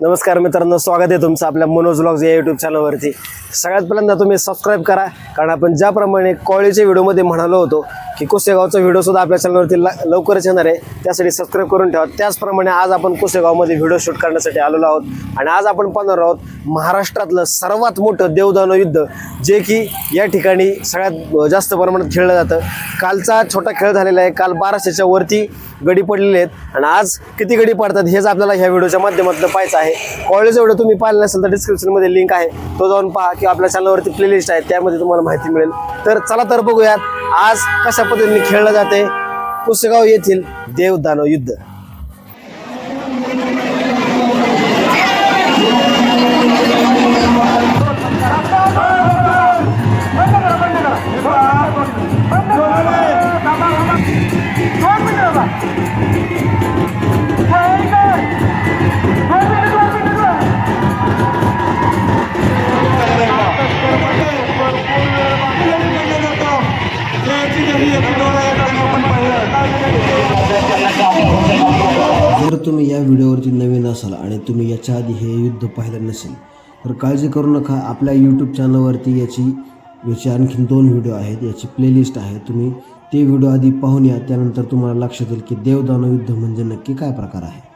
नमस्कार मित्रांनो स्वागत आहे तुमचं आपल्या मनोज ब्लॉग्स या यूट्यूब चॅनलवरती सगळ्यात पहिल्यांदा तुम्ही सबस्क्राईब करा कारण आपण ज्याप्रमाणे कॉलेजच्या व्हिडिओमध्ये म्हणालो होतो की कुसेगावचा व्हिडिओसुद्धा आपल्या चॅनलवरती ल लवकरच येणार आहे. त्यासाठी सबस्क्राईब करून ठेवा. त्याचप्रमाणे आज आपण कुसेगावमध्ये व्हिडिओ शूट करण्यासाठी आलेलो आहोत. आणि आज आपण पाहणार आहोत महाराष्ट्रातलं सर्वात मोठं देवदानव युद्ध जे की या ठिकाणी सगळ्यात जास्त प्रमाणात खेळलं जातं. कालचा छोटा खेळ झालेला आहे. काल बाराशेच्या वरती गडी पडलेले आहेत. आणि आज किती गडी पडतात हेच आपल्याला ह्या व्हिडिओच्या माध्यमातून पाहायचं आहे. कॉलेज एवढं तुम्ही पाहिलं नसेल तर डिस्क्रिप्शनमध्ये लिंक आहे. तो जाऊन पहा किंवा आपल्या चॅनलवरती प्लेलिस्ट आहे. त्यामध्ये तुम्हाला माहिती मिळेल. तर चला तर बघूयात. आज कशा पद्धतीने खेळलं जाते? पुसेगाव येथील देवदानव युद्ध. तुम्ही या व्हिडिओवरती नवीन असाल आणि तुम्ही याच्या आधी हे युद्ध पाहिलं नसेल तर काळजी करू नका. आपल्या यूट्यूब चॅनलवरती याची याचे आणखीन दोन व्हिडिओ आहेत. याची प्लेलिस्ट आहे. तुम्ही ते व्हिडिओ आधी पाहून या. त्यानंतर तुम्हाला लक्षात येईल की देवदानव युद्ध म्हणजे नक्की काय प्रकार आहे.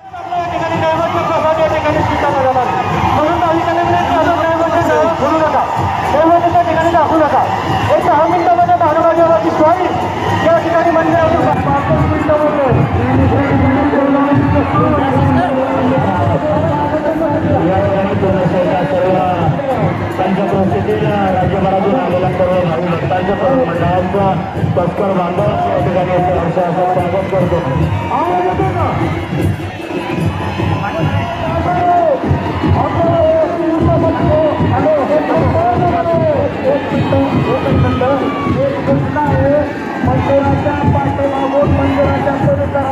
भक्तांच्या सर्व मंडळांचा या ठिकाणी सहर्ष स्वागत करतो मंदिराच्या पाठोमागून मंदिराच्या परिसरात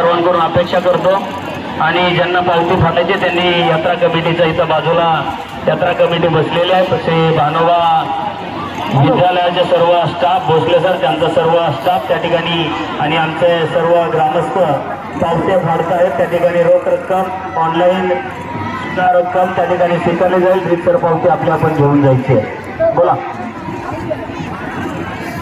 सर्वांकडून अपेक्षा करतो. आणि ज्यांना पावती फाटायचे त्यांनी यात्रा कमिटीच्या इथं बाजूला यात्रा कमिटी बसलेली आहे. तसे भानोबा विद्यालयाचे सर्व स्टाफ भोसले सर त्यांचा सर्व स्टाफ त्या ठिकाणी आणि आमचे सर्व ग्रामस्थ पावते फाडत आहेत त्या ठिकाणी रोख रक्कम ऑनलाईन रक्कम त्या ठिकाणी स्वीकारली जाईल. रितसर पावती आपल्या आपण घेऊन जायची आहे. बोला.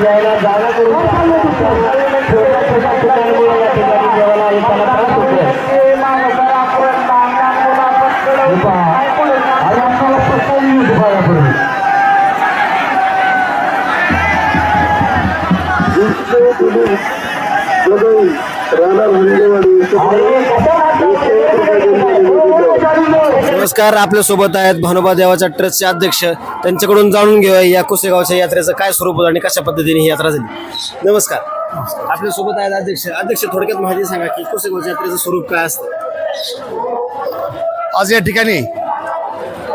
यायला जागा करून छोट्या छोट्या ठिकाणामुळे या ठिकाणी जेवायला येताना त्रास होतो नमस्कार आपल्यासोबत आहेत भानुबा देवाच्या ट्रस्टचे अध्यक्ष. त्यांच्याकडून जाणून घेऊया या कुसेगावच्या यात्रेचं काय स्वरूप होतं आणि कशा पद्धतीने ही यात्रा झाली. नमस्कार. आपल्यासोबत आहेत अध्यक्ष. अध्यक्ष थोडक्यात माहिती सांगा की कुसेगावच्या यात्रेचं स्वरूप काय असतं? आज या ठिकाणी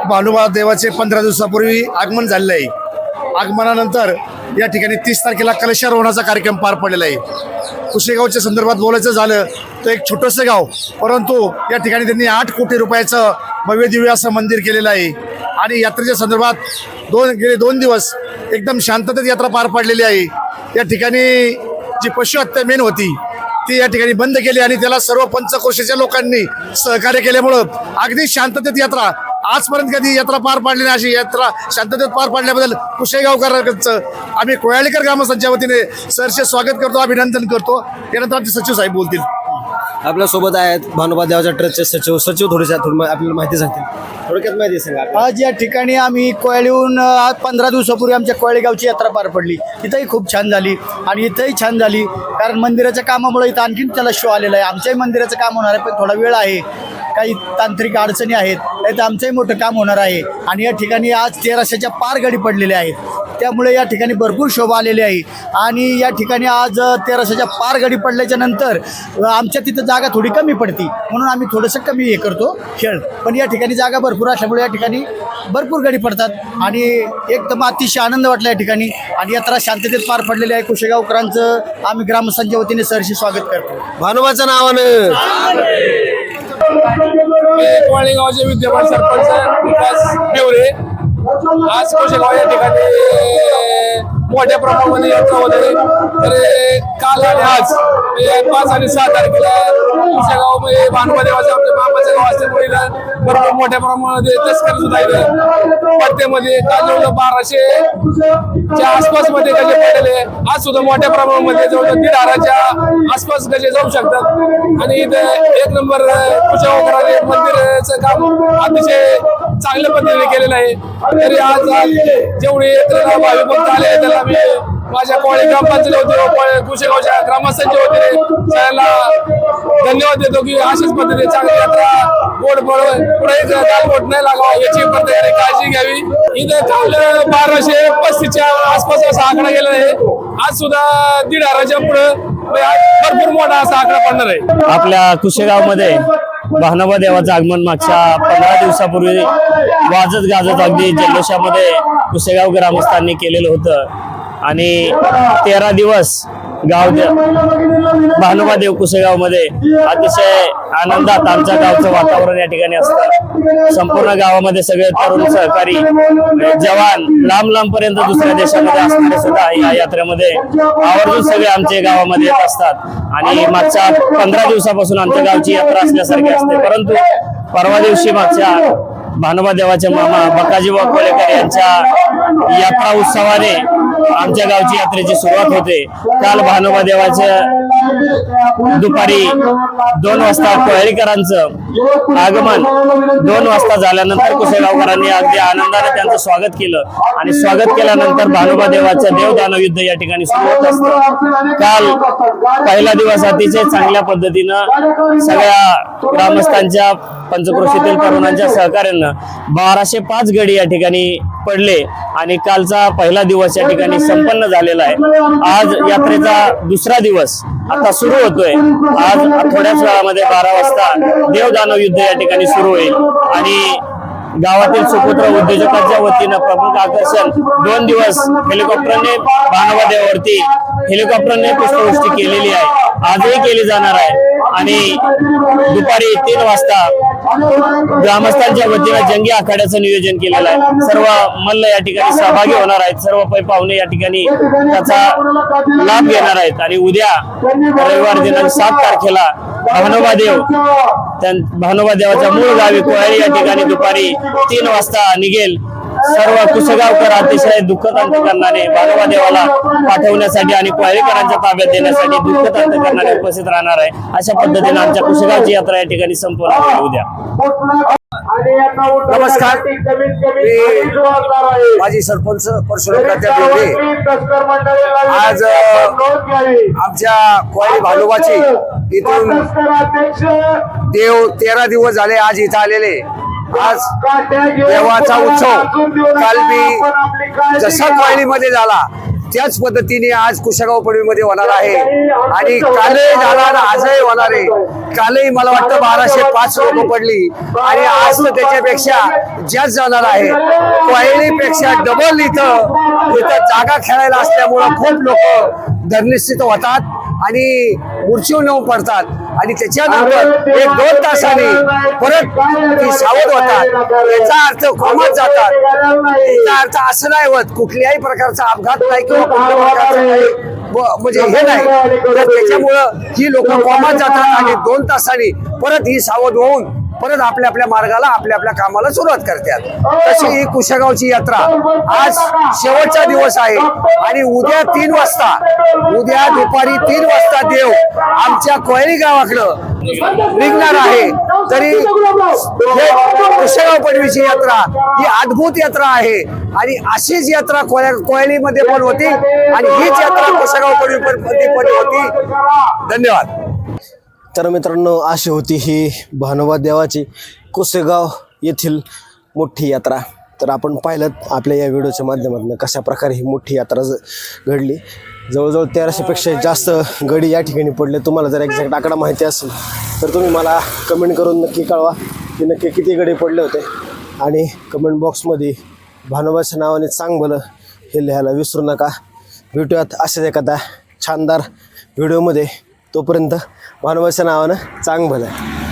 भानुबा देवाचे पंधरा दिवसापूर्वी आगमन झालेलं आहे. आगमनानंतर या ठिकाणी तीस तारखेला कलशारोहणाचा कार्यक्रम पार पडलेला आहे. कुशेगावच्या संदर्भात बोलायचं झालं तर एक छोटंसं गाव परंतु या ठिकाणी त्यांनी आठ कोटी रुपयाचं भव्य दिव्य असं मंदिर केलेलं आहे. आणि यात्रेच्या संदर्भात दोन गेले दोन दिवस एकदम शांततेत यात्रा पार पाडलेली आहे. या ठिकाणी जी पशु हत्या मेन होती ती या ठिकाणी बंद केली आणि त्याला सर्व पंचकोशाच्या लोकांनी सहकार्य केल्यामुळं अगदी शांततेत यात्रा आजपर्यंत कधी यात्रा पार पाडली नाही अशी? यात्रा शांततेत पार पाडल्याबद्दल कुशेगावकरांचं आम्ही कोयाळीकर ग्रामस्थांच्या वतीने सरचे स्वागत करतो अभिनंदन करतो. यानंतर आमचे सचिव साहेब बोलतील. आपल्यासोबत आहेत भानुबा देवाच्या ट्रस्टचे सचिव. सचिव थोडेसे थोडी मा- आपल्याला माहिती सांगतील. थोडक्यात माहिती सांगा. आज या ठिकाणी आम्ही कोयाळीहून पंधरा दिवसापूर्वी आमच्या कोयाळीगावची यात्रा पार पडली. इथंही खूप छान झाली आणि इथंही छान झाली. कारण मंदिराच्या कामामुळे इथं आणखीन त्याला शो आलेला आहे. आमच्याही मंदिराचं काम होणार आहे पण थोडा वेळ आहे. काही तांत्रिक अडचणी आहेत तर आमचंही मोठं काम होणार आहे. आणि या ठिकाणी आज तेराशेच्या पार गाडी पडलेल्या आहेत त्यामुळे या ठिकाणी भरपूर शोभा आलेली आहे. आणि या ठिकाणी आज तेराशेच्या पार गाडी पडल्याच्या नंतर आमच्या तिथं जागा थोडी कमी पडती. म्हणून आम्ही थोडंसं कमी हे करतो खेळ. पण या ठिकाणी जागा भरपूर असल्यामुळे या ठिकाणी भरपूर गाडी पडतात. आणि एकदम अतिशय आनंद वाटला या ठिकाणी. आणि यात्रा शांततेत पार पडलेली आहे. कुशेगावकरांचं आम्ही ग्रामस्थांच्या वतीने सरशी स्वागत करतो. भानुबाच्या नावानं कोळी गावचे विद्यमान सरपंच विकास बेवरे आज कोशेगाव या ठिकाणी मोठ्या प्रमाणामध्ये यात्रा होते तर काल आणि आज. पाच आणि सहा तारखेला कोशेगावमध्ये भानुमादेवाचं आपल्या मामाचं गाव असल्यामुळे भरपूर मोठ्या प्रमाणामध्ये तस्करी सुद्धा इथे पट्ट्यामध्ये काल जवळ बाराशे. च्या आसपासमध्ये गजे पडलेले आज सुद्धा मोठ्या प्रमाणामध्ये जवळ दीड हजाराच्या आसपास गजे जाऊ शकतात. आणि इथे एक नंबर कुशावकराने मंदिराचं काम अतिशय चांगल्या पद्धतीने केलेलं आहे. तरी आज जेवढे भाविक भक्त आले त्याला मी माझ्या कोळी ग्रामपंचायत वतीने कुशेगावच्या ग्रामस्थांच्या होते त्यांना धन्यवाद देतो की अशाच पद्धतीने चांगली यात्रा बोट बळ पुढे गालबोट नाही लागावा याची प्रत्येकाने काळजी घ्यावी. इथं काल बाराशे पस्तीसच्या आसपास असा आकडा गेला आहे. आज सुद्धा दीड हजाराच्या पुढे म्हणजे भरपूर मोठा असा आकडा पडणार आहे. आपल्या कुशेगावमध्ये भानोबा देवाचं आगमन मागच्या पंधरा दिवसापूर्वी वाजत गाजत अगदी जल्लोषामध्ये कुसेगाव ग्रामस्थांनी केलेलं होतं. आणि तेरा दिवस गाव भानुबा देव कुशेगावमध्ये अतिशय आनंदात आमच्या गावचं वातावरण या ठिकाणी असतं. संपूर्ण गावामध्ये सगळे तरुण सहकारी म्हणजे जवान लांब लांब पर्यंत दुसऱ्या देशामध्ये असणारे सुद्धा या यात्रेमध्ये आवर्जून सगळे आमचे गावामध्ये येत असतात. आणि मागच्या पंधरा दिवसापासून आमच्या गावची यात्रा असल्यासारखी असते. परंतु परवा दिवशी मागच्या भानुबा देवाचे मामा बकाजीबा कोळेकर यांच्या यात्रा उत्सवाने आमच्या गावची यात्रेची सुरुवात होते. काल भानोबा देवाच्या दुपारी दोन वाजता कोहळीकरांचं आगमन दोन वाजता झाल्यानंतर कुसेगावकरांनी अगदी आनंदाने त्यांचं स्वागत केलं. आणि स्वागत केल्यानंतर भानोबा देवाचं देवदानव युद्ध या ठिकाणी सुरू होत असतं. काल पहिला दिवस अतिशय चांगल्या पद्धतीनं सगळ्या ग्रामस्थांच्या पंचक्रोशीतील तरुणांच्या सहकार्यानं बाराशे पाच गडी या ठिकाणी पडले आणि कालचा पहिला दिवस या ठिकाणी संपन्न झालेला आहे. आज यात्रेचा दुसरा दिवस आता सुरू होतोय. आज थोड्याच वेळामध्ये बारा वाजता देवदानव युद्ध या ठिकाणी सुरू होईल. आणि गावातील सुपुत्र उद्योजकांच्या वतीनं प्रमुख आकर्षण दोन दिवस हेलिकॉप्टरने भानोबा हेलिकॉप्टरने पुष्पवृष्टी केलेली आहे. आजही केली जाणार आहे. आणि दुपारी तीन वाजता ग्रामस्थांच्या वतीनं जंगी आखाड्याचं नियोजन केलेलं आहे. सर्व मल्ल या ठिकाणी सहभागी होणार आहेत. सर्व पै पाहुणे या ठिकाणी त्याचा लाभ घेणार आहेत. आणि उद्या रविवार दिनांक सात तारखेला भानोबा देव भानोबा देवाच्या मूळ गावी कोळी या ठिकाणी दुपारी तीन वाजता निघेल. सर्व कुसगावकर अतिशय दुःखद अंतकरणाने भानोबा देवाला पाठवण्यासाठी आणि कोळीकरांच्या ताब्यात देण्यासाठी दुःखद अंतकरणाने उपस्थित राहणार आहे. अशा पद्धतीने आमच्या कुसगावची यात्रा या ठिकाणी संपूर्ण होईल उद्या. नमस्कार. मी माजी सरपंच परशुराम आज आमच्या कोळी भालोबाची इथून देव तेरा दिवस झाले आज इथं आलेले. आज देवाचा उत्सव काल मी जसा कोयलीमध्ये झाला त्याच पद्धतीने आज कुशगाव पडवीमध्ये होणार आहे. आणि कालही झाला आजही होणार आहे. कालही मला वाटतं बाराशे पाच लोक पडली. आणि आज तर त्याच्यापेक्षा जास्त जाणार आहे. कोयलीपेक्षा डबल इथं इथं जागा खेळायला असल्यामुळं खूप लोक धर्निस्थित होतात. आणि मूर्छीवर नेऊन पडतात. आणि त्याच्यानंतर एक दोन तासाने परत ती सावध होतात. याचा अर्थ खोमात जातात. याचा अर्थ असं नाही होत कुठल्याही प्रकारचा अपघात नाही किंवा कुठल्या प्रकारचं म्हणजे हे नाही. तर त्याच्यामुळं ही लोक कोमात जातात आणि दोन तासांनी परत ही सावध होऊन परत आपल्या आपल्या मार्गाला आपल्या आपल्या कामाला सुरुवात करतात. तशी ही कुशेगावची यात्रा आज शेवटचा दिवस आहे. आणि उद्या तीन वाजता उद्या दुपारी तीन वाजता देव आमच्या कोयरी गावाकडं निघणार आहे. तरी कुशेगाव पडवीची यात्रा ही अद्भुत यात्रा आहे. आणि अशीच यात्रा कोया कोयलीमध्ये पण होती आणि हीच यात्रा कुशेगाव पडवी पण होती. धन्यवाद. तर मित्रांनो अशी होती ही भानोबा देवाची कुसेगाव येथील मोठी यात्रा. तर आपण पाहिलं आपल्या या व्हिडिओच्या माध्यमातून कशा प्रकारे ही मोठी यात्रा ज- घडली. जवळजवळ तेराशेपेक्षा जास्त गडी या ठिकाणी पडले. तुम्हाला जर एक्झॅक्ट आकडा माहिती असेल तर तुम्ही मला कमेंट करून नक्की कळवा की नक्की किती गडी पडले होते. आणि कमेंट बॉक्समध्ये भानोबाच्या नावाने चांग भलं हे लिहायला विसरू नका. भेटूयात अशाच एखादा छानदार व्हिडिओमध्ये. तोपर्यंत मानवाच्या नावानं चांग भलं